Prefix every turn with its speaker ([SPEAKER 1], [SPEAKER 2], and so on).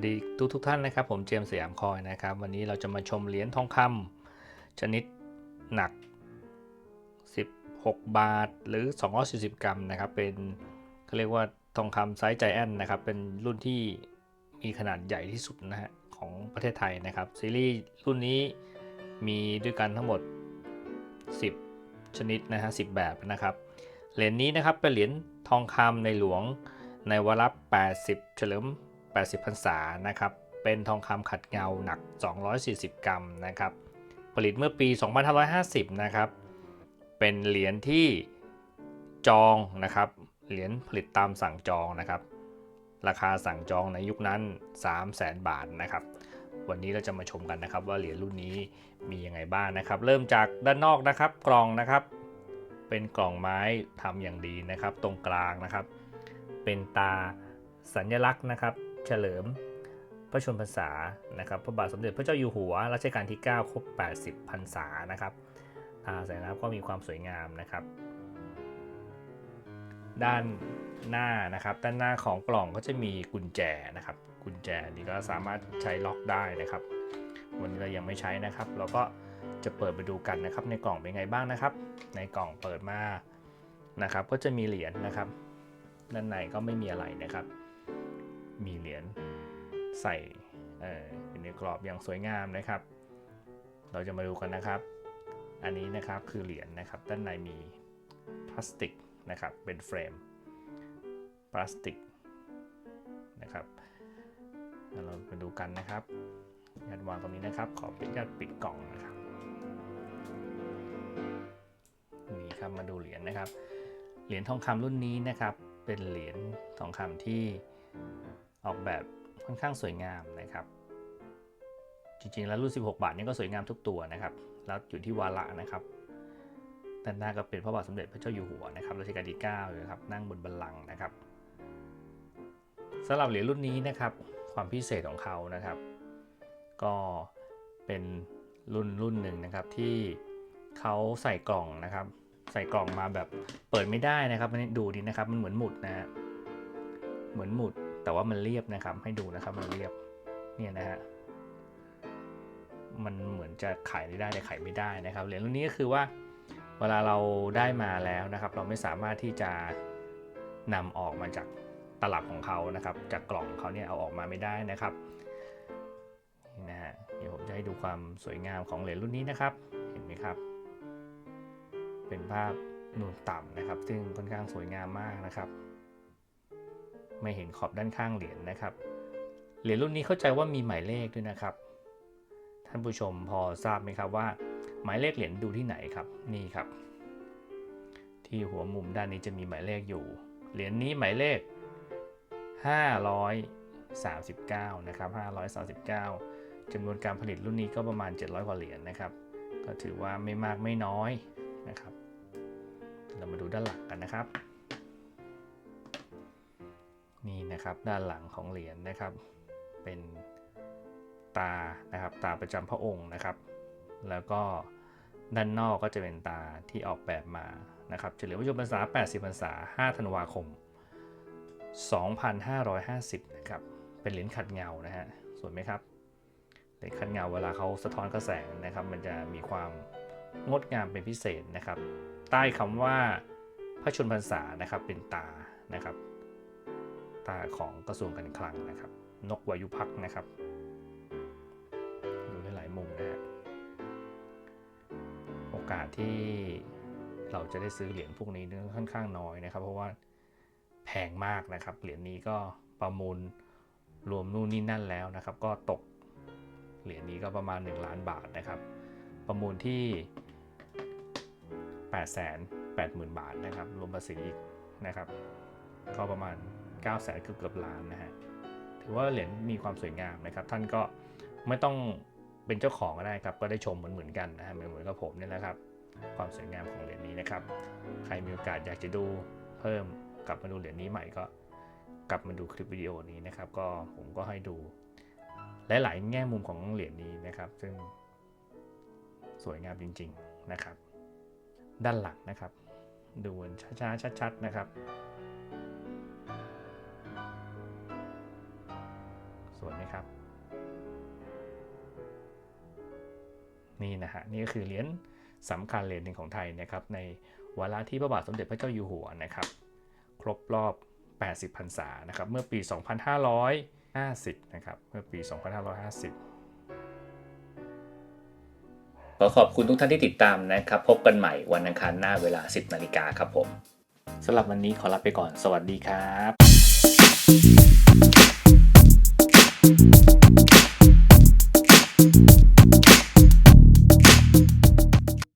[SPEAKER 1] วัสดีทุกทุกท่านนะครับ ผมเจมส์สยามคอยนะครับ วันนี้เราจะมาชมเหรียญทองคำชนิดหนัก 16 บาทหรือ 240 กรัมนะครับ เป็นเขาเรียกว่าทองคำไซส์ใจแอนนะครับ เป็นรุ่นที่มีขนาดใหญ่ที่สุดนะฮะของประเทศไทยนะครับ ซีรีส์รุ่นนี้มีด้วยกันทั้งหมด 10 ชนิดนะฮะ 10 แบบนะครับ เหรียญนี้นะครับเป็นเหรียญทองคำในหลวงในวาระ80 เฉลิม 80พรรษานะครับเป็นทองคำขัดเงาหนัก 240 กรัมนะครับผลิตเมื่อปี 2550 นะครับเป็นเหรียญที่จองนะครับเหรียญผลิตตามสั่งจองนะครับราคาสั่งจองในยุคนั้น 3 0 0แสนบาทนะครับวันนี้เราจะมาชมกันนะครับว่าเหรียญรุ่นนี้มียังไงบ้างนะครับ เริ่มจากด้านนอกนะครับกล่องนะครับ เป็นกล่องไม้ทำอย่างดีนะครับ ตรงกลางนะครับ เป็นตาสัญลักษณ์นะครับ เฉลิม พระชนพรรษานะครับพระบาทสมเด็จพระเจ้าอยู่หัวรัชกาลที่ 9 ครบ 80 พรรษานะครับตาสัญลักษณ์ก็มีความสวยงามนะครับ ด้านหน้านะครับ ด้านหน้าของกล่องก็จะมีกุญแจนะครับ กุญแจนี้ก็สามารถใช้ล็อกได้นะครับ วันนี้เรายังไม่ใช้นะครับ เราก็จะเปิดไปดูกันนะครับ ในกล่องเป็นไงบ้างนะครับ ในกล่องเปิดมานะครับ ก็จะมีเหรียญนะครับ ด้านในก็ไม่มีอะไรนะครับ มีเหรียญใส่อยู่ในกรอบอย่างสวยงามนะครับ เราจะมาดูกันนะครับ อันนี้นะครับคือเหรียญนะครับ ด้านในมีพลาสติกนะครับเป็นเฟรมพลาสติกนะครับเรามาดูกันนะครับยัดวางตรงนี้นะครับ ขอปิดยัดปิดกล่องนะครับนี่ครับมาดูเหรียญนะครับ เหรียญทองคำรุ่นนี้นะครับ เป็นเหรียญทองคำที่ ออกแบบค่อนข้างสวยงามนะครับ จริงๆ แล้วรุ่น 16 บาทนี่ก็สวยงามทุกตัวนะครับ แล้วอยู่ที่วาระนะครับด้านหน้าก็เป็นพระบาทสมเด็จพระเจ้าอยู่หัวนะครับรัชกาลที่9เลยครับนั่งบนบัลลังก์นะครับสำหรับเหรียญรุ่นนี้นะครับความพิเศษของเขานะครับ ก็เป็นรุ่นรุ่นหนึ่งนะครับที่เขาใส่กล่องนะครับ ใส่กล่องมาแบบเปิดไม่ได้นะครับดูดีนะครับมันเหมือนหมุดนะฮะเหมือนหมุด แต่ว่ามันเรียบนะครับ ให้ดูนะครับมันเรียบ เนี่ยนะฮะ มันเหมือนจะขายได้แต่ขายไม่ได้นะครับ เหรียญรุ่นนี้ก็คือว่า เวลาเราได้มาแล้วนะครับ เราไม่สามารถที่จะนำออกมาจากตลับของเขานะครับ จากกล่องเขาเนี่ยเอาออกมาไม่ได้นะครับนี่นะฮะ เดี๋ยวผมจะให้ดูความสวยงามของเหรียญรุ่นนี้นะครับ เห็นไหมครับ เป็นภาพนูนต่ำนะครับ ซึ่งค่อนข้างสวยงามมากนะครับ ไม่เห็นขอบด้านข้างเหรียญนะครับ เหรียญรุ่นนี้เข้าใจว่ามีหมายเลขด้วยนะครับ ท่านผู้ชมพอทราบไหมครับว่า หมายเลขเหรียญดูที่ไหนครับ นี่ครับ ที่หัวมุมด้านนี้จะมีหมายเลขอยู่ เหรียญนี้หมายเลข 539 นะครับ 539จำนวนการผลิตรุ่นนี้ก็ประมาณ 700 กว่าเหรียญนะครับ ก็ถือว่าไม่มากไม่น้อยนะครับ เรามาดูด้านหลังกันนะครับ นี่นะครับด้านหลังของเหรียญนะครับ เป็นตานะครับตาประจำพระองค์นะครับ แล้วก็ด้านนอกก็จะเป็นตาที่ออกแบบมานะครับเฉลิมพระชนมพรรษา 80 พรรษา 5 ธันวาคม 2550 นะครับ เป็นเหรียญขัดเงานะฮะสวยไหมครับเหรียญขัดเงาเวลาเขาสะท้อนกระแสงนะครับ มันจะมีความงดงามเป็นพิเศษนะครับ ใต้คำว่าพระชนมพรรษานะครับเป็นตานะครับ ตาของกระทรวงการคลังนะครับ นกวายุพักนะครับ ดูได้หลายมุมนะฮะโอกาสที่เราจะได้ซื้อเหรียญพวกนี้เนี่ยค่อนข้างน้อยนะครับ เพราะว่าแพงมากนะครับ เหรียญนี้ก็ประมูลรวมนู่นนี่นั่นแล้วนะครับ ก็ตกเหรียญนี้ก็ประมาณ 1 ล้านบาทนะครับ ประมูลที่8 8 0 0 0 0 บาทนะครับ รวมภาษีอีกนะครับ ก็ประมาณ 9 0 0 0 0เกือบเกือบล้านนะฮะถือว่าเหรียญมีความสวยงามนะครับ ท่านก็ไม่ต้องเป็นเจ้าของก็ได้ครับ ก็ได้ชมเหมือนเหมือนกันนะฮะเหมือนเหมือนกับผมนี่แหละครับ ความสวยงามของเหรียญนี้นะครับ ใครมีโอกาสอยากจะดูเพิ่มกลับมาดูเหรียญนี้ใหม่ก็กลับมาดูคลิปวิดีโอนี้นะครับ ก็ผมก็ให้ดูหลายๆแง่มุมของเหรียญนี้นะครับ ซึ่งสวยงามจริง ๆนะครับ ด้านหลังนะครับ ดูช้าๆชัดๆนะครับ สวยไหมครับ นี่นะฮะนี่ก็คือเหรียญสำคัญเหรียญหนึ่งของไทยนะครับ ในวาระที่พระบาทสมเด็จพระเจ้าอยู่หัวนะครับ ครบรอบ 80พรรษานะครับ เมื่อปี 2550 นะครับ เมื่อปี 2550
[SPEAKER 2] ขอขอบคุณทุกท่านที่ติดตามนะครับ พบกันใหม่วันอังคารหน้าเวลา 10 นาฬิกาครับผม
[SPEAKER 1] สำหรับวันนี้ขอลาไปก่อนสวัสดีครับ